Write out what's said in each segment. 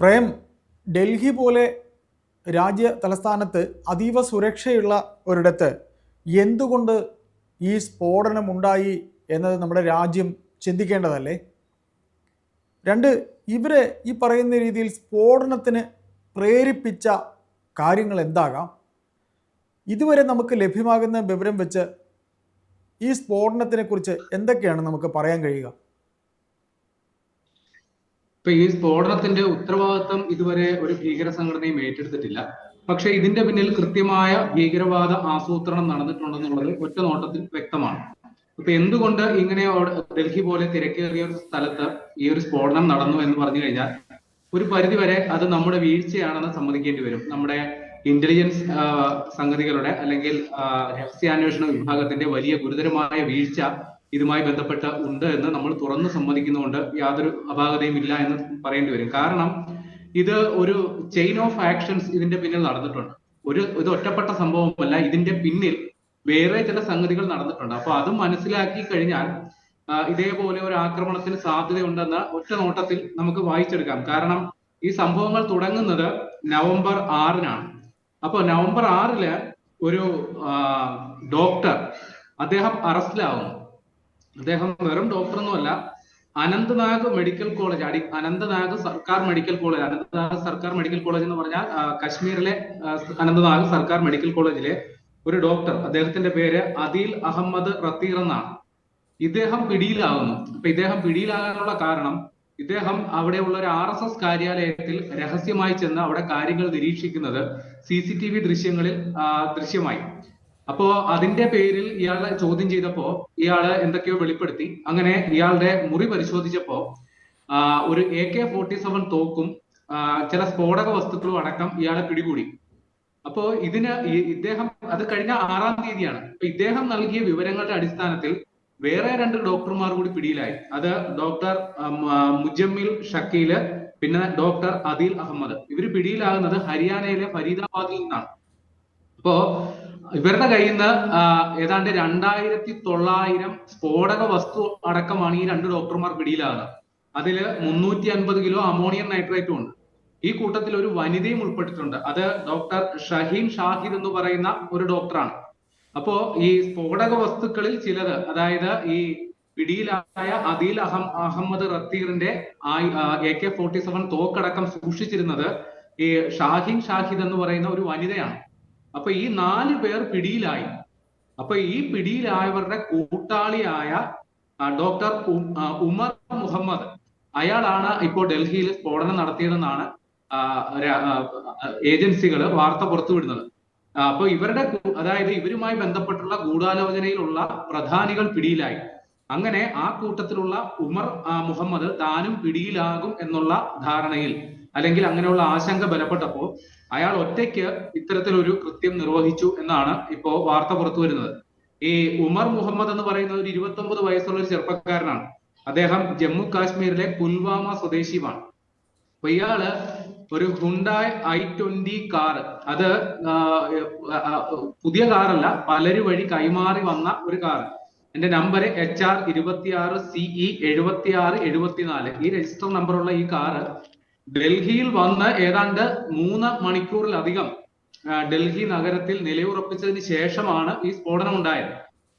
പ്രേം ഡൽഹി പോലെ രാജ്യ തലസ്ഥാനത്ത് അതീവ സുരക്ഷയുള്ള ഒരിടത്ത് എന്തുകൊണ്ട് ഈ സ്ഫോടനം ഉണ്ടായി എന്നത് നമ്മുടെ രാജ്യം ചിന്തിക്കേണ്ടതല്ലേ? രണ്ട് ഇവരെ ഈ പറയുന്ന രീതിയിൽ സ്ഫോടനത്തിന് പ്രേരിപ്പിച്ച കാര്യങ്ങൾ എന്താകാം? ഇതുവരെ നമുക്ക് ലഭ്യമാകുന്ന വിവരം വെച്ച് ഈ സ്ഫോടനത്തിനെക്കുറിച്ച് എന്തൊക്കെയാണ് നമുക്ക് പറയാൻ കഴിയുക? ഇപ്പൊ ഈ സ്ഫോടനത്തിന്റെ ഉത്തരവാദിത്വം ഇതുവരെ ഒരു ഭീകര സംഘടനയും ഏറ്റെടുത്തിട്ടില്ല. പക്ഷെ ഇതിന്റെ പിന്നിൽ കൃത്യമായ ഭീകരവാദ ആസൂത്രണം നടന്നിട്ടുണ്ടെന്നുള്ളത് ഒറ്റ നോട്ടത്തിൽ വ്യക്തമാണ്. ഇപ്പൊ എന്തുകൊണ്ട് ഇങ്ങനെ ഡൽഹി പോലെ തിരക്കേറിയ ഒരു സ്ഥലത്ത് ഈ ഒരു സ്ഫോടനം നടന്നു എന്ന് പറഞ്ഞു കഴിഞ്ഞാൽ ഒരു പരിധി വരെ അത് നമ്മുടെ വീഴ്ചയാണെന്ന് സമ്മതിക്കേണ്ടി വരും. നമ്മുടെ ഇന്റലിജൻസ് സംഗതികളുടെ അല്ലെങ്കിൽ രഹസ്യാന്വേഷണ വിഭാഗത്തിന്റെ വലിയ ഗുരുതരമായ വീഴ്ച ഇതുമായി ബന്ധപ്പെട്ട് ഉണ്ട് എന്ന് നമ്മൾ തുറന്ന് സമ്മതിക്കുന്നതുകൊണ്ട് യാതൊരു അപാകതയും ഇല്ല എന്ന് പറയേണ്ടി വരും. കാരണം ഇത് ഒരു ചെയിൻ ഓഫ് ആക്ഷൻസ് ഇതിന്റെ പിന്നിൽ നടന്നിട്ടുണ്ട്. ഒരു ഇത് ഒറ്റപ്പെട്ട സംഭവമല്ല ഇതിന്റെ പിന്നിൽ വേറെ ചില സംഗതികൾ നടന്നിട്ടുണ്ട്. അപ്പൊ അത് മനസ്സിലാക്കി കഴിഞ്ഞാൽ ഇതേപോലെ ഒരു ആക്രമണത്തിന് സാധ്യതയുണ്ടെന്ന് ഒറ്റ നോട്ടത്തിൽ നമുക്ക് വായിച്ചെടുക്കാം. കാരണം ഈ സംഭവങ്ങൾ തുടങ്ങുന്നത് നവംബർ ആറിനാണ്. അപ്പോൾ നവംബർ ആറിൽ ഒരു ഡോക്ടർ അദ്ദേഹം അറസ്റ്റിലാവുന്നു. അദ്ദേഹം വെറും ഡോക്ടറൊന്നുമല്ല അനന്ത്നാഗ് മെഡിക്കൽ കോളേജ് അടി അനന്തനാഗ് സർക്കാർ മെഡിക്കൽ കോളേജ് അനന്തനാഗ് സർക്കാർ മെഡിക്കൽ കോളേജ് എന്ന് പറഞ്ഞാൽ കാശ്മീരിലെ അനന്തനാഗ് സർക്കാർ മെഡിക്കൽ കോളേജിലെ ഒരു ഡോക്ടർ അദ്ദേഹത്തിന്റെ പേര് അദീൽ അഹമ്മദ് റത്തീർ എന്നാണ്. ഇദ്ദേഹം പിടിയിലാകുന്നു അപ്പൊ ഇദ്ദേഹം പിടിയിലാകാനുള്ള കാരണം ഇദ്ദേഹം അവിടെയുള്ള ഒരു ആർ എസ് എസ് കാര്യാലയത്തിൽ രഹസ്യമായി ചെന്ന് അവിടെ കാര്യങ്ങൾ നിരീക്ഷിക്കുന്നത് സി സി ടി വി ദൃശ്യങ്ങളിൽ ദൃശ്യമായി. അപ്പോ അതിന്റെ പേരിൽ ഇയാളെ ചോദ്യം ചെയ്തപ്പോ ഇയാൾ എന്തൊക്കെയോ വെളിപ്പെടുത്തി. അങ്ങനെ ഇയാളുടെ മുറി പരിശോധിച്ചപ്പോ ഒരു എ കെ ഫോർട്ടി സെവൻ തോക്കും ചില സ്ഫോടക വസ്തുക്കളും അടക്കം ഇയാളെ പിടികൂടി. അപ്പോ ഇതിന് ഇദ്ദേഹം അത് കഴിഞ്ഞ ആറാം തീയതിയാണ്. ഇദ്ദേഹം നൽകിയ വിവരങ്ങളുടെ അടിസ്ഥാനത്തിൽ വേറെ രണ്ട് ഡോക്ടർമാർ കൂടി പിടിയിലായി. അത് ഡോക്ടർ മുജമ്മിൽ ഷക്കീൽ പിന്നെ ഡോക്ടർ അദീൽ അഹമ്മദ്. ഇവർ പിടിയിലാകുന്നത് ഹരിയാനയിലെ ഫരീദാബാദിൽ നിന്നാണ്. അപ്പോ ഇവരുടെ കയ്യിൽ നിന്ന് ഏതാണ്ട് രണ്ടായിരത്തി തൊള്ളായിരം സ്ഫോടക വസ്തു അടക്കമാണ് ഈ രണ്ട് ഡോക്ടർമാർ പിടിയിലാകുന്നത്. അതിൽ മുന്നൂറ്റി അൻപത് കിലോ അമോണിയം നൈട്രേറ്റും ഉണ്ട്. ഈ കൂട്ടത്തിൽ ഒരു വനിതയും ഉൾപ്പെട്ടിട്ടുണ്ട്. അത് ഡോക്ടർ ഷഹീം ഷാഹിദ് എന്ന് പറയുന്ന ഒരു ഡോക്ടറാണ്. അപ്പോ ഈ സ്ഫോടക വസ്തുക്കളിൽ ചിലത് അതായത് ഈ പിടിയിലായ അദീൽ അഹം അഹമ്മദ് റത്തീറിന്റെ എ കെ ഫോർട്ടി സെവൻ തോക്കടക്കം സൂക്ഷിച്ചിരുന്നത് ഈ ഷാഹിൻ ഷാഹിദ് എന്ന് പറയുന്ന ഒരു വനിതയാണ്. അപ്പൊ ഈ നാല് പേർ പിടിയിലായി. അപ്പൊ ഈ പിടിയിലായവരുടെ കൂട്ടാളിയായ ഡോക്ടർ ഉമർ മുഹമ്മദ്. അയാളാണ് ഇപ്പോൾ ഡൽഹിയിൽ സ്ഫോടനം നടത്തിയതെന്നാണ് ഏജൻസികൾ വാർത്ത പുറത്തുവിടുന്നത് അപ്പൊ ഇവരുടെ അതായത് ഇവരുമായി ബന്ധപ്പെട്ടുള്ള ഗൂഢാലോചനയിലുള്ള പ്രധാനികൾ പിടിയിലായി. അങ്ങനെ ആ കൂട്ടത്തിലുള്ള ഉമർ മുഹമ്മദ് താനും പിടിയിലാകും എന്നുള്ള ധാരണയിൽ അല്ലെങ്കിൽ അങ്ങനെയുള്ള ആശങ്ക ബലപ്പെട്ടപ്പോ അയാൾ ഒറ്റയ്ക്ക് ഇത്തരത്തിലൊരു കൃത്യം നിർവഹിച്ചു എന്നാണ് ഇപ്പോ വാർത്ത പുറത്തു വരുന്നത്. ഈ ഉമർ മുഹമ്മദ് എന്ന് പറയുന്ന ഒരു ഇരുപത്തി ഒമ്പത് വയസ്സുള്ള ഒരു ചെറുപ്പക്കാരനാണ്. അദ്ദേഹം ജമ്മു കാശ്മീരിലെ പുൽവാമ സ്വദേശിയുമാണ്. അപ്പൊ ഇയാൾ ഒരു ഹുണ്ടായ് ഐ ട്വന്റി കാർ അത് പുതിയ കാറല്ല പലര് വഴി കൈമാറി വന്ന ഒരു കാർ. എന്റെ നമ്പർ എച്ച് ആർ ഇരുപത്തി ആറ് സിഇ എഴുപത്തി ആറ് എഴുപത്തിനാല്. ഈ രജിസ്റ്റർ നമ്പറുള്ള ഈ കാറ് ഡൽഹിയിൽ വന്ന് ഏതാണ്ട് മൂന്ന് മണിക്കൂറിലധികം ഡൽഹി നഗരത്തിൽ നിലയുറപ്പിച്ചതിന് ശേഷമാണ് ഈ സ്ഫോടനം ഉണ്ടായത്.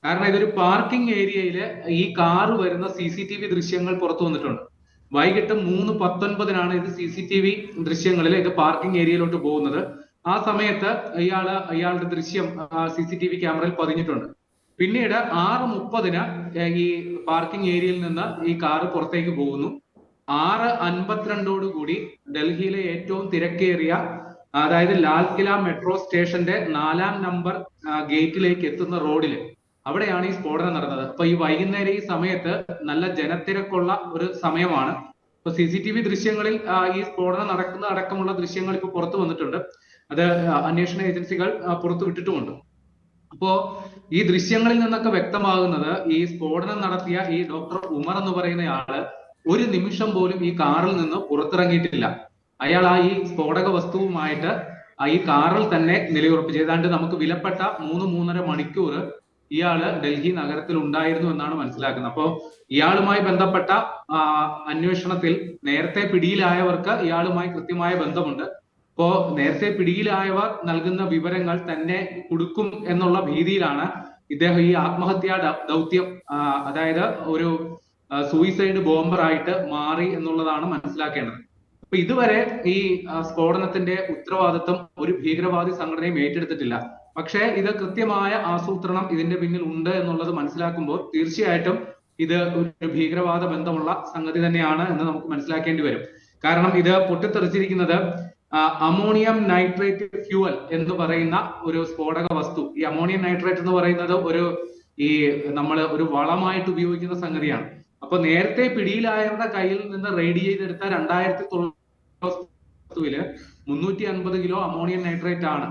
കാരണം ഇതൊരു പാർക്കിംഗ് ഏരിയയിൽ ഈ കാറ് വരുന്ന സി സി ടി വി ദൃശ്യങ്ങൾ പുറത്തു വന്നിട്ടുണ്ട്. വൈകിട്ട് മൂന്ന് പത്തൊൻപതിനാണ് ഇത് സി സി ടി വി ദൃശ്യങ്ങളിൽ ഇത് പാർക്കിംഗ് ഏരിയയിലോട്ട് പോകുന്നത്. ആ സമയത്ത് ഇയാൾ ഇയാളുടെ ദൃശ്യം സി സി ടി വി ക്യാമറയിൽ പതിഞ്ഞിട്ടുണ്ട്. പിന്നീട് ആറ് മുപ്പതിന് ഈ പാർക്കിംഗ് ഏരിയയിൽ നിന്ന് ഈ കാറ് പുറത്തേക്ക് പോകുന്നു. ആറ് അൻപത്തിരണ്ടോട് കൂടി ഡൽഹിയിലെ ഏറ്റവും തിരക്കേറിയ അതായത് ലാൽ കില മെട്രോ സ്റ്റേഷന്റെ നാലാം നമ്പർ ഗേറ്റിലേക്ക് എത്തുന്ന റോഡിൽ അവിടെയാണ് ഈ സ്ഫോടനം നടന്നത്. അപ്പൊ ഈ വൈകുന്നേരം ഈ സമയത്ത് നല്ല ജനത്തിരക്കുള്ള ഒരു സമയമാണ്. ഇപ്പൊ സി സി ടി വി ദൃശ്യങ്ങളിൽ ഈ സ്ഫോടനം നടക്കുന്ന അടക്കമുള്ള ദൃശ്യങ്ങൾ ഇപ്പൊ പുറത്തു വന്നിട്ടുണ്ട്. അത് അന്വേഷണ ഏജൻസികൾ പുറത്തു വിട്ടിട്ടുമുണ്ട്. അപ്പോ ഈ ദൃശ്യങ്ങളിൽ നിന്നൊക്കെ വ്യക്തമാകുന്നത് ഈ സ്ഫോടനം നടത്തിയ ഈ ഡോക്ടർ ഉമർ എന്ന് പറയുന്ന ആൾ ഒരു നിമിഷം പോലും ഈ കാറിൽ നിന്ന് പുറത്തിറങ്ങിയിട്ടില്ല. അയാൾ ആ ഈ സ്ഫോടക വസ്തുവുമായിട്ട് ഈ കാറിൽ തന്നെ നിലയുറപ്പിച്ചു. ഏതാണ്ട് നമുക്ക് വിലപ്പെട്ട മൂന്ന് മൂന്നര മണിക്കൂർ ഇയാൾ ഡൽഹി നഗരത്തിൽ ഉണ്ടായിരുന്നു എന്നാണ് മനസ്സിലാക്കുന്നത്. അപ്പോൾ ഇയാളുമായി ബന്ധപ്പെട്ട അന്വേഷണത്തിൽ നേരത്തെ പിടിയിലായവർക്ക് ഇയാളുമായി കൃത്യമായ ബന്ധമുണ്ട്. അപ്പോ നേരത്തെ പിടിയിലായവർ നൽകുന്ന വിവരങ്ങൾ തന്നെ കൊടുക്കും എന്നുള്ള ഭീതിയിലാണ് ഇദ്ദേഹം ഈ ആത്മഹത്യാ ദൗത്യം അതായത് ഒരു സൂയിസൈഡ് ബോംബറായിട്ട് മാറി എന്നുള്ളതാണ് മനസ്സിലാക്കേണ്ടത്. അപ്പൊ ഇതുവരെ ഈ സ്ഫോടനത്തിന്റെ ഉത്തരവാദിത്വം ഒരു ഭീകരവാദി സംഘടനയും ഏറ്റെടുത്തിട്ടില്ല. പക്ഷേ ഇത് കൃത്യമായ ആസൂത്രണം ഇതിന്റെ പിന്നിൽ ഉണ്ട് എന്നുള്ളത് മനസ്സിലാക്കുമ്പോൾ തീർച്ചയായിട്ടും ഇത് ഒരു ഭീകരവാദ ബന്ധമുള്ള സംഗതി തന്നെയാണ് എന്ന് നമുക്ക് മനസ്സിലാക്കേണ്ടി വരും. കാരണം ഇത് പൊട്ടിത്തെറിച്ചിരിക്കുന്നത് അമോണിയം നൈട്രേറ്റ് ഫ്യൂവൽ എന്ന് പറയുന്ന ഒരു സ്ഫോടക വസ്തു. ഈ അമോണിയം നൈട്രേറ്റ് എന്ന് പറയുന്നത് ഒരു ഈ നമ്മൾ ഒരു വളമായിട്ട് ഉപയോഗിക്കുന്ന സംഗതിയാണ്. അപ്പൊ നേരത്തെ പിടിയിലായവരുടെ കയ്യിൽ നിന്ന് റെയ്ഡ് ചെയ്തെടുത്ത രണ്ടായിരത്തി വസ്തുവിൽ മുന്നൂറ്റി അൻപത് കിലോ അമോണിയം നൈട്രേറ്റ് ആണ്.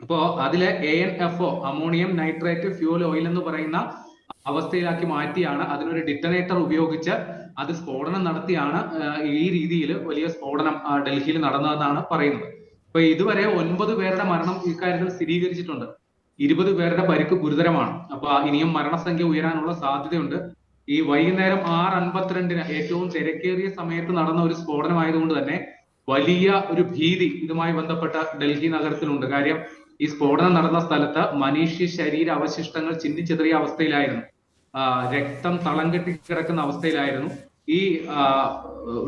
അപ്പോ അതിലെ A N F O ammonium nitrate fuel oil എന്ന് പറയുന്ന അവസ്ഥയിലാക്കി മാറ്റിയാണ്. അതിനൊരു ഡിറ്റനേറ്റർ ഉപയോഗിച്ച് അത് സ്ഫോടനം നടത്തിയാണ് ഈ രീതിയിൽ വലിയ സ്ഫോടനം ഡൽഹിയിൽ നടന്നതെന്നാണ് പറയുന്നത്. അപ്പൊ ഇതുവരെ ഒൻപത് പേരുടെ മരണം ഇക്കാര്യത്തിൽ സ്ഥിരീകരിച്ചിട്ടുണ്ട്. ഇരുപത് പേരുടെ പരിക്ക് ഗുരുതരമാണ്. അപ്പൊ ഇനിയും മരണസംഖ്യ ഉയരാനുള്ള സാധ്യതയുണ്ട്. ഈ വൈകുന്നേരം ആറ് അൻപത്തിരണ്ടിന് ഏറ്റവും തിരക്കേറിയ സമയത്ത് നടന്ന ഒരു സ്ഫോടനം ആയതുകൊണ്ട് തന്നെ വലിയ ഒരു ഭീതി ഇതുമായി ബന്ധപ്പെട്ട ഡൽഹി നഗരത്തിലുണ്ട്. കാര്യം ഈ സ്ഫോടനം നടന്ന സ്ഥലത്ത് മനുഷ്യ ശരീര അവശിഷ്ടങ്ങൾ ചിന്നിച്ചെറിയ അവസ്ഥയിലായിരുന്നു. രക്തം തളം കെട്ടി കിടക്കുന്ന അവസ്ഥയിലായിരുന്നു. ഈ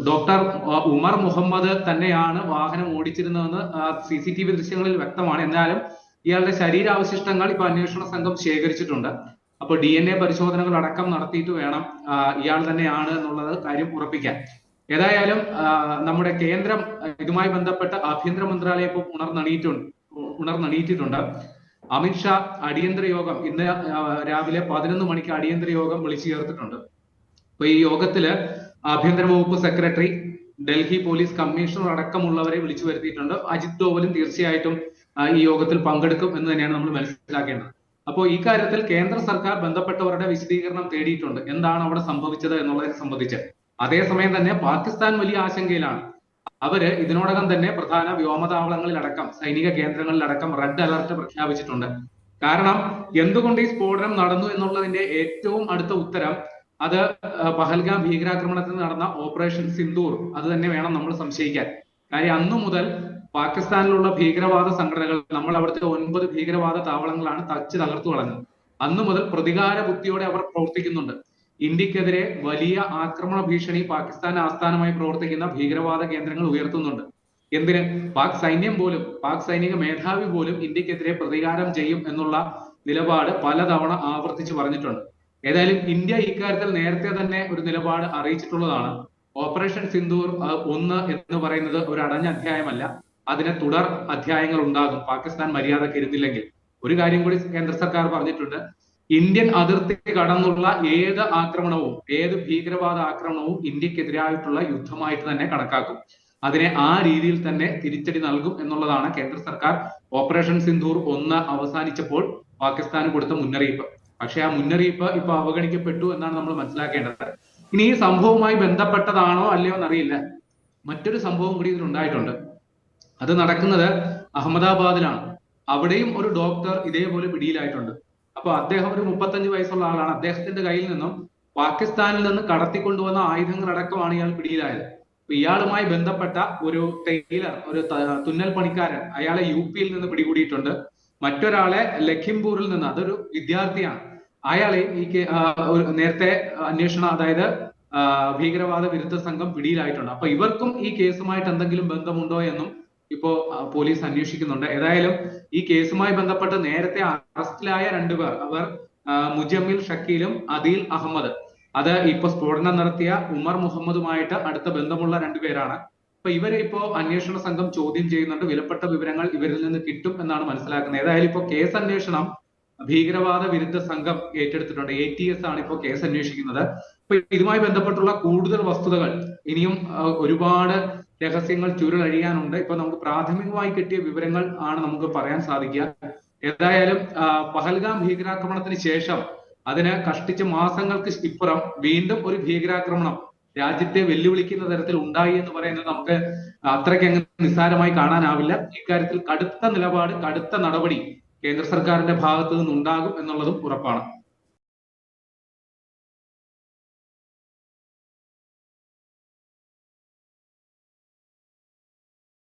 ഡോക്ടർ ഉമർ മുഹമ്മദ് തന്നെയാണ് വാഹനം ഓടിച്ചിരുന്നതെന്ന് സി സി ടി വി ദൃശ്യങ്ങളിൽ വ്യക്തമാണ്. എന്നാലും ഇയാളുടെ ശരീരാവശിഷ്ടങ്ങൾ ഇപ്പൊ അന്വേഷണ സംഘം ശേഖരിച്ചിട്ടുണ്ട്. അപ്പൊ ഡി എൻ എ പരിശോധനകൾ അടക്കം നടത്തിയിട്ട് വേണം ഇയാൾ തന്നെയാണ് എന്നുള്ളത് കാര്യം ഉറപ്പിക്കാൻ. ഏതായാലും നമ്മുടെ കേന്ദ്രം ഇതുമായി ബന്ധപ്പെട്ട ആഭ്യന്തര മന്ത്രാലയം ഇപ്പോൾ ഉണർന്നണീറ്റുണ്ട് ഉണർന്നണീറ്റിട്ടുണ്ട്. അമിത്ഷാ അടിയന്തര യോഗം ഇന്ന് രാവിലെ പതിനൊന്ന് മണിക്ക് അടിയന്തര യോഗം വിളിച്ചു ചേർത്തിട്ടുണ്ട്. അപ്പൊ ഈ യോഗത്തിൽ ആഭ്യന്തര വകുപ്പ് സെക്രട്ടറി ഡൽഹി പോലീസ് കമ്മീഷണർ അടക്കമുള്ളവരെ വിളിച്ചു വരുത്തിയിട്ടുണ്ട്. അജിത് ഡോവലും തീർച്ചയായിട്ടും ഈ യോഗത്തിൽ പങ്കെടുക്കും എന്ന് തന്നെയാണ് നമ്മൾ മനസ്സിലാക്കേണ്ടത്. അപ്പോൾ ഈ കാര്യത്തിൽ കേന്ദ്ര സർക്കാർ ബന്ധപ്പെട്ടവരുടെ വിശദീകരണം തേടിയിട്ടുണ്ട്. എന്താണ് അവിടെ സംഭവിച്ചത് എന്നുള്ളതിനെ സംബന്ധിച്ച്. അതേസമയം തന്നെ പാകിസ്ഥാൻ വലിയ ആശങ്കയിലാണ്. അവർ ഇതിനോടകം തന്നെ പ്രധാന വ്യോമതാവളങ്ങളിലടക്കം സൈനിക കേന്ദ്രങ്ങളിലടക്കം റെഡ് അലർട്ട് പ്രഖ്യാപിച്ചിട്ടുണ്ട്. കാരണം എന്തുകൊണ്ട് ഈ സ്ഫോടനം നടന്നു എന്നുള്ളതിന്റെ ഏറ്റവും അടുത്ത ഉത്തരം അത് പഹൽഗാം ഭീകരാക്രമണത്തിൽ നടന്ന ഓപ്പറേഷൻ സിന്ദൂർ. അത് തന്നെ വേണം നമ്മൾ സംശയിക്കാൻ. കാര്യം അന്നു മുതൽ പാകിസ്ഥാനിലുള്ള ഭീകരവാദ സംഘടനകൾ നമ്മൾ അവിടുത്തെ ഒൻപത് ഭീകരവാദ താവളങ്ങളാണ് തച്ച് തകർത്തു കളഞ്ഞത്. അന്നു മുതൽ പ്രതികാര ബുദ്ധിയോടെ അവർ പ്രവർത്തിക്കുന്നുണ്ട്. ഇന്ത്യക്കെതിരെ വലിയ ആക്രമണ ഭീഷണി പാകിസ്ഥാൻ ആസ്ഥാനമായി പ്രവർത്തിക്കുന്ന ഭീകരവാദ കേന്ദ്രങ്ങൾ ഉയർത്തുന്നുണ്ട്. എന്തിന്? പാക് സൈന്യം പോലും പാക് സൈനിക മേധാവി പോലും ഇന്ത്യക്കെതിരെ പ്രതികാരം ചെയ്യും എന്നുള്ള നിലപാട് പലതവണ ആവർത്തിച്ചു പറഞ്ഞിട്ടുണ്ട്. ഏതായാലും ഇന്ത്യ ഇക്കാര്യത്തിൽ നേരത്തെ തന്നെ ഒരു നിലപാട് അറിയിച്ചിട്ടുള്ളതാണ്. ഓപ്പറേഷൻ സിന്ദൂർ ഒന്ന് എന്ന് പറയുന്നത് ഒരു അടഞ്ഞ അധ്യായമല്ല. അതിന് തുടർ അധ്യായങ്ങൾ ഉണ്ടാകും. പാകിസ്ഥാൻ മര്യാദയ്ക്ക് ഇരുന്നില്ലെങ്കിൽ ഒരു കാര്യം കൂടി കേന്ദ്ര സർക്കാർ പറഞ്ഞിട്ടുണ്ട്. ഇന്ത്യൻ അതിർത്തി കടന്നുള്ള ഏത് ആക്രമണവും ഏത് ഭീകരവാദ ആക്രമണവും ഇന്ത്യക്കെതിരായിട്ടുള്ള യുദ്ധമായിട്ട് തന്നെ കണക്കാക്കും. അതിനെ ആ രീതിയിൽ തന്നെ തിരിച്ചടി നൽകും എന്നുള്ളതാണ് കേന്ദ്ര സർക്കാർ ഓപ്പറേഷൻ സിന്ധൂർ ഒന്ന് അവസാനിച്ചപ്പോൾ പാകിസ്ഥാൻ കൊടുത്ത മുന്നറിയിപ്പ്. പക്ഷെ ആ മുന്നറിയിപ്പ് ഇപ്പൊ അവഗണിക്കപ്പെട്ടു എന്നാണ് നമ്മൾ മനസ്സിലാക്കേണ്ടത്. ഇനി ഈ സംഭവവുമായി ബന്ധപ്പെട്ടതാണോ അല്ലയോ എന്നറിയില്ല. മറ്റൊരു സംഭവം കൂടി ഇതിലുണ്ടായിട്ടുണ്ട്. അത് നടക്കുന്നത് അഹമ്മദാബാദിലാണ്. അവിടെയും ഒരു ഡോക്ടർ ഇതേപോലെ പിടിയിലായിട്ടുണ്ട്. അപ്പൊ അദ്ദേഹം ഒരു മുപ്പത്തഞ്ച് വയസ്സുള്ള ആളാണ്. അദ്ദേഹത്തിന്റെ കയ്യിൽ നിന്നും പാകിസ്ഥാനിൽ നിന്ന് കടത്തിക്കൊണ്ടുവന്ന ആയുധങ്ങളടക്കമാണ് ഇയാൾ പിടിയിലായത്. ഇയാളുമായി ബന്ധപ്പെട്ട ഒരു ടൈലർ ഒരു തുന്നൽ പണിക്കാരൻ അയാളെ യു പിയിൽ നിന്ന് പിടികൂടിയിട്ടുണ്ട്. മറ്റൊരാളെ ലഖിംപൂരിൽ നിന്ന് അതൊരു വിദ്യാർത്ഥിയാണ്. അയാളെ ഈ നേരത്തെ അന്വേഷണം അതായത് ഭീകരവാദ വിരുദ്ധ സംഘം പിടിയിലായിട്ടുണ്ട്. അപ്പൊ ഇവർക്കും ഈ കേസുമായിട്ട് എന്തെങ്കിലും ബന്ധമുണ്ടോ എന്നും ഇപ്പോ പോലീസ് അന്വേഷിക്കുന്നുണ്ട്. ഏതായാലും ഈ കേസുമായി ബന്ധപ്പെട്ട് നേരത്തെ അറസ്റ്റിലായ രണ്ടുപേർ അവർ മുജമ്മിൽ ഷക്കീലും അദീൽ അഹമ്മദ്. അത് ഇപ്പൊ സ്ഫോടനം നടത്തിയ ഉമർ മുഹമ്മദുമായിട്ട് അടുത്ത ബന്ധമുള്ള രണ്ടുപേരാണ് അപ്പൊ ഇവരെ ഇപ്പോ അന്വേഷണ സംഘം ചോദ്യം ചെയ്യുന്നുണ്ട്. വിലപ്പെട്ട വിവരങ്ങൾ ഇവരിൽ നിന്ന് കിട്ടും എന്നാണ് മനസ്സിലാക്കുന്നത്. ഏതായാലും ഇപ്പോ കേസ് അന്വേഷണം ഭീകരവാദ വിരുദ്ധ സംഘം ഏറ്റെടുത്തിട്ടുണ്ട്. എ ടി എസ് ആണ് ഇപ്പോൾ കേസ് അന്വേഷിക്കുന്നത് അപ്പൊ ഇതുമായി ബന്ധപ്പെട്ടുള്ള കൂടുതൽ വസ്തുതകൾ ഇനിയും ഒരുപാട് രഹസ്യങ്ങൾ ചുരുളഴിയാനുണ്ട്. ഇപ്പൊ നമുക്ക് പ്രാഥമികമായി കിട്ടിയ വിവരങ്ങൾ ആണ് നമുക്ക് പറയാൻ സാധിക്കുക. ഏതായാലും പഹൽഗാം ഭീകരാക്രമണത്തിന് ശേഷം അതിന് കഷ്ടിച്ച മാസങ്ങൾക്ക് ഇപ്പുറം വീണ്ടും ഒരു ഭീകരാക്രമണം രാജ്യത്തെ വെല്ലുവിളിക്കുന്ന തരത്തിൽ ഉണ്ടായി എന്ന് പറയുന്നത് നമുക്ക് അത്രയ്ക്ക് അങ്ങ് നിസ്സാരമായി കാണാനാവില്ല. ഇക്കാര്യത്തിൽ കടുത്ത നിലപാട് കടുത്ത നടപടി കേന്ദ്ര സർക്കാരിന്റെ ഭാഗത്തു നിന്നുണ്ടാകും എന്നുള്ളതും ഉറപ്പാണ്.